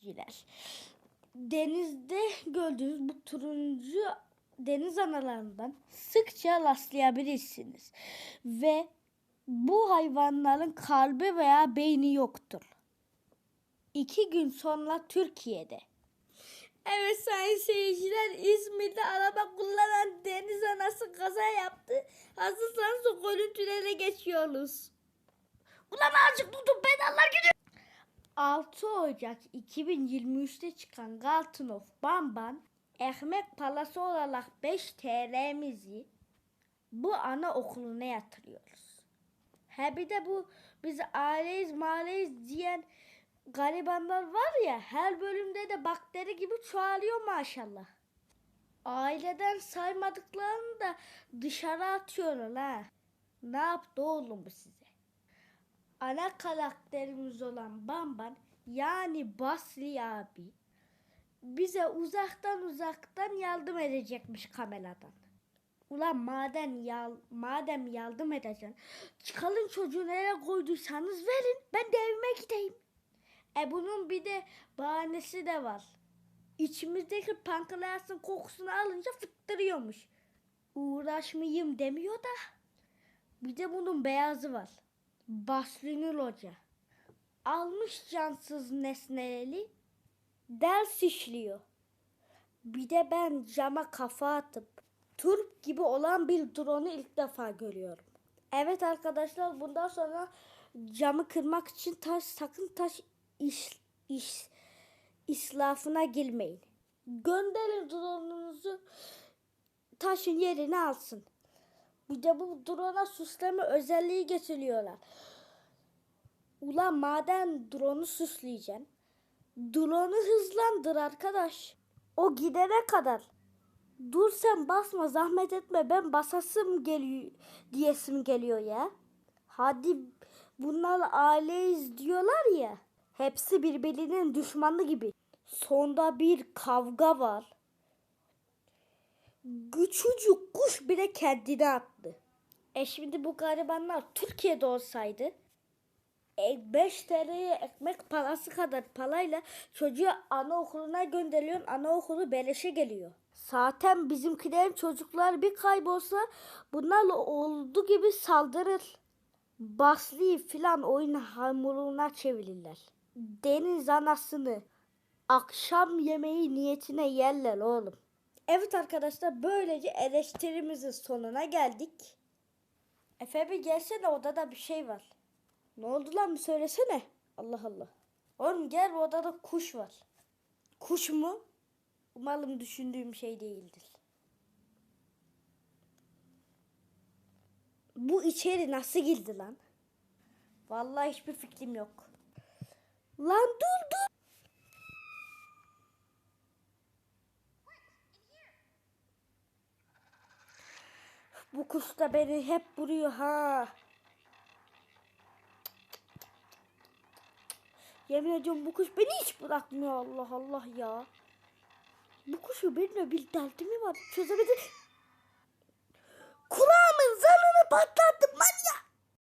Ciler. Denizde gördüğünüz bu turuncu deniz analarından sıkça rastlayabilirsiniz. Ve bu hayvanların kalbi veya beyni yoktur. İki gün sonra Türkiye'de. Evet sayın seyirciler İzmir'de araba kullanan deniz anası kaza yaptı. Hazırsanız o görüntülere geçiyoruz. Ulan azıcık tutun gidiyor. 6 Ocak 2023'te çıkan Galton of Bamban Ekmek Palası olarak 5 TL'mizi bu ana okuluna yatırıyoruz. He bir de bu biz aileyiz mahalleyiz diyen garibanlar var ya her bölümde de bakteri gibi çoğalıyor maşallah. Aileden saymadıklarını da dışarı atıyorlar ha. Ne yaptı oğlum bu size? Ana karakterimiz olan Bamban yani Basri abi bize uzaktan uzaktan yardım edecekmiş kameradan. Ulan madem yal, madem yardım edeceksin çıkalın çocuğu nereye koyduysanız verin ben de evime gideyim. E bunun bir de bahanesi de var. İçimizdeki pankreasın kokusunu alınca fıttırıyormuş. Uğraşmayayım demiyor da. Bir de bunun beyazı var. Basrinül Hoca. Almış cansız nesneleri ders işliyor. Bir de ben cama kafa atıp turp gibi olan bir drone'u ilk defa görüyorum. Evet arkadaşlar bundan sonra camı kırmak için taş sakın taş iş, iş islafına girmeyin. Gönderin drone'unuzu taşın yerini alsın. Bir de bu drone'a süsleme özelliği getiriyorlar. Ulan madem drone'u süsleyeceksin. Drone'u hızlandır arkadaş. O gidene kadar. Dur sen basma zahmet etme ben basasım geliyor diyesim geliyor ya. Hadi bunlar aileyiz diyorlar ya. Hepsi birbirinin düşmanı gibi. Sonda bir kavga var. Küçücük kuş bile kendini attı. E şimdi bu garibanlar Türkiye'de olsaydı 5 TL'ye ekmek parası kadar parayla çocuğu anaokuluna gönderiyorsun. Anaokulu beleşe geliyor. Zaten bizimkilerin çocuklar bir kaybolsa bunlarla olduğu gibi saldırır. Basri filan oyun hamuruna çevirirler. Deniz anasını akşam yemeği niyetine yerler oğlum. Evet arkadaşlar böylece eleştirimizin sonuna geldik. Efe bir gelsene odada bir şey var. Ne oldu lan bir söylesene. Allah Allah. Oğlum gel odada kuş var. Kuş mu? Umarım düşündüğüm şey değildir. Bu içeri nasıl girdi lan? Vallahi hiçbir fikrim yok. Lan dur dur. Bu kuş da beni hep vuruyor ha. Yemin ediyorum bu kuş beni hiç bırakmıyor Allah Allah ya. Bu kuşu benimle bir derdi mi var? Çözemedim.